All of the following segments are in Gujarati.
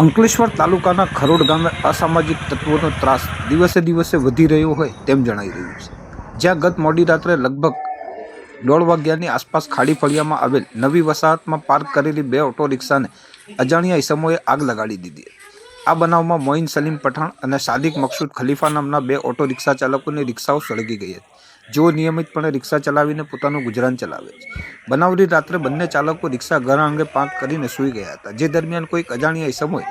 અંકલેશ્વર તાલુકાના ખરોડ ગામે અસામાજિક તત્વોનો ત્રાસ દિવસે દિવસે વધી રહ્યો હોય તેમ જણાઈ રહ્યું છે. જ્યાં ગત મોડી રાત્રે લગભગ દોઢ વાગ્યાની આસપાસ ખાડી ફળિયામાં આવેલ નવી વસાહતમાં પાર્ક કરેલી બે ઓટો રિક્ષાને અજાણ્યા ઇસમોએ આગ લગાડી દીધી. આ બનાવમાં મોઇન સલીમ પઠાણ અને સાદિક મકસૂદ ખલીફા નામના બે ઓટો રિક્ષા ચાલકોની રિક્ષાઓ સળગી ગઈ હતી. જેઓ નિયમિતપણે રિક્ષા ચલાવીને પોતાનું ગુજરાન ચલાવે છે. બનાવની રાત્રે બંને ચાલકો રિક્ષા ઘર અંગે પાંક કરીને સૂઈ ગયા હતા. જે દરમિયાન કોઈક અજાણ્યા ઇસમોએ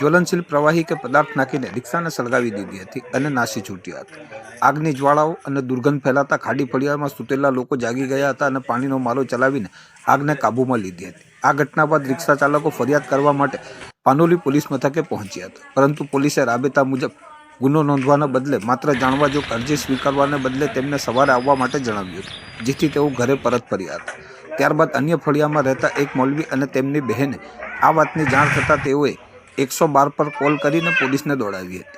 જ્વલનશીલ પ્રવાહી કે પદાર્થ નાખીને રિક્ષાને સળગાવી દીધી હતી અને નાસી છૂટ્યા હતા. આગની જ્વાળાઓ અને દુર્ગંધ ફેલાતા ખાડી ફળિયામાં સૂતેલા લોકો જાગી ગયા હતા અને પાણીનો મારો ચલાવીને આગને કાબૂમાં લીધી હતી. આ ઘટના બાદ રિક્ષા ચાલકો ફરિયાદ કરવા માટે પાનોલી પોલીસ મથકે પહોંચ્યા હતા. પરંતુ પોલીસે રાબેતા મુજબ ગુનો નોંધવાના બદલે, માત્ર જાણવા જો અરજી સ્વીકારવાને બદલે તેમને સવારે આવવા માટે જણાવ્યું, જેથી તેઓ ઘરે પરત ફર્યા હતા. ત્યારબાદ અન્ય ફળિયામાં રહેતા એક મૌલવી અને તેમની બહેને આ વાતની જાણ થતાં તેઓએ એકસો બાર પર કોલ કરીને પોલીસને દોડાવી હતી.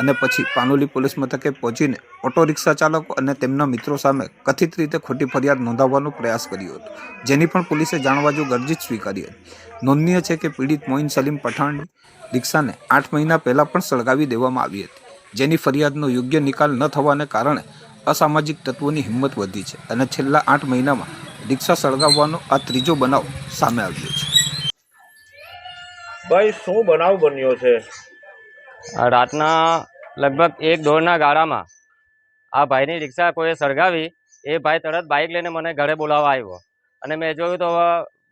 અને પછી પાનોલી પોલીસ મથકે પહોંચીને ઓટો રિક્ષા ચાલકો અને તેમના મિત્રો સામે કથિત રીતે ખોટી ફરિયાદ નોંધાવવાનો પ્રયાસ કર્યો હતો, જેની પણ પોલીસે જાણવા જો ગર્જિત સ્વીકારી હતી. નોંધનીય છે કે પીડિત મોઇન સલીમ પઠાણ રિક્ષાને આઠ મહિના પહેલાં પણ સળગાવી દેવામાં આવી હતી, જેની ફરિયાદનો યોગ્ય નિકાલ ન થવાને કારણે અસામાજિક તત્વોની હિંમત વધી છે અને છેલ્લા આઠ મહિનામાં રિક્ષા સળગાવવાનો આ ત્રીજો બનાવ સામે આવ્યો છે. ભાઈ, શું બનાવ બન્યો છે? રાતના લગભગ એક દોઢના ગાળામાં આ ભાઈની રિક્ષા કોઈએ સળગાવી, એ ભાઈ તરત બાઇક લઈને મને ઘરે બોલાવવા આવ્યો. અને મેં જોયું તો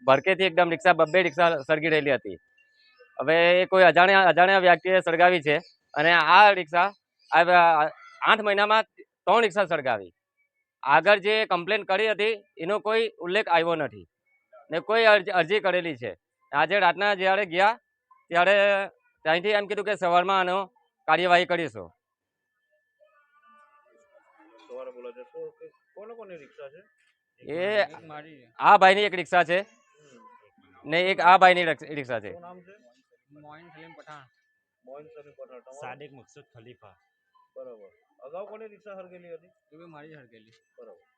ભરકેથી એકદમ રિક્ષા, બબ્બે રિક્ષા સળગી રહેલી હતી. હવે એ કોઈ અજાણ્યા અજાણ્યા વ્યક્તિએ સળગાવી છે અને આ રિક્ષા આઠ મહિનામાં ત્રણ રિક્ષા સળગાવી. આગળ જે કમ્પ્લેન કરી હતી, એનો કોઈ ઉલ્લેખ આવ્યો નથી. ને કોઈ અરજી કરેલી છે. આજે રાતના જ્યારે ગયા, ત્યારે ત્યાંથી એમ કીધું કે સવારમાં આનો કાર્યવાહી કરીશું. સવારે બોલે છે. શું કે કોને કોની રિક્ષા છે? એ આ ભાઈની એક રિક્ષા છે. ને એક આ ભાઈની રક્ષ- રિક્ષા છે. શું નામ છે? મોઇન સલીમ પઠાણ. મોહન સની સાદિક મકસૂદ ખલીફા. બરાબર. અગાઉ કોની રિક્ષા હરગેલી હતી? એ મારી હરગેલી બરાબર.